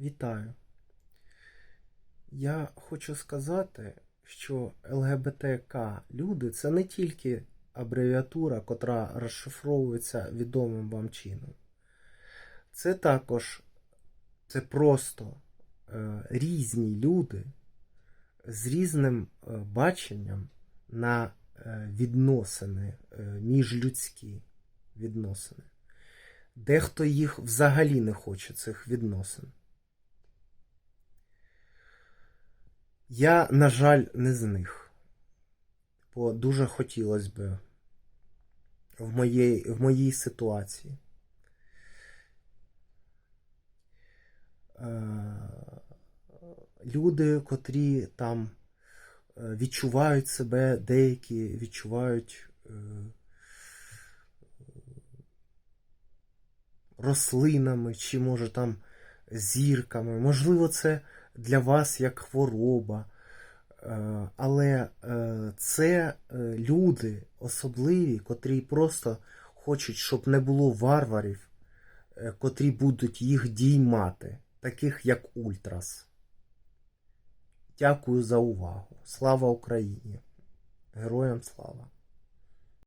Вітаю. Я хочу сказати, що ЛГБТК люди це не тільки абревіатура, котра розшифровується відомим вам чином. Це також це просто е, різні люди з різним е, баченням на е, відносини, е, міжлюдські відносини. Дехто їх взагалі не хоче, цих відносин. Я, на жаль, не з них. Бо дуже хотілося б в моїй, в моїй ситуації. Е, Люди, котрі там е, відчувають себе, деякі відчувають е, рослинами, чи може там зірками. Можливо, це для вас як хвороба. Е, Але е, це е, люди особливі, котрі просто хочуть, щоб не було варварів, котрі будуть їх діймати, таких як Ультрас. Дякую за увагу. Слава Україні! Героям слава!